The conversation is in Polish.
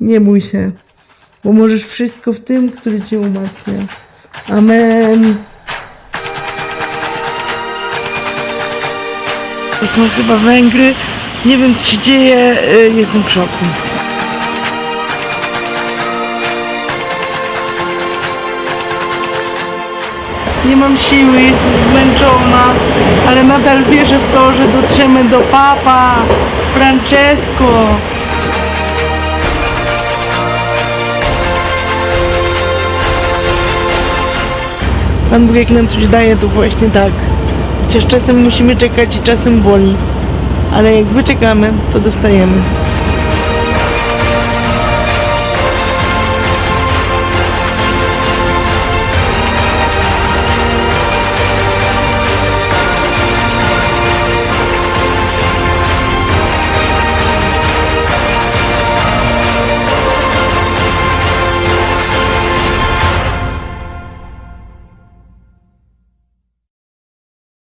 Nie bój się, bo możesz wszystko w tym, który cię umacnia. Amen. To są chyba Węgry. Nie wiem co się dzieje, y, jestem w szoku. Nie mam siły, jestem zmęczona, ale nadal wierzę w to, że dotrzemy do Papa Francesco. Pan Bóg jak nam coś daje, to właśnie tak. Chociaż czasem musimy czekać i czasem boli. Ale jak wyczekamy, to dostajemy.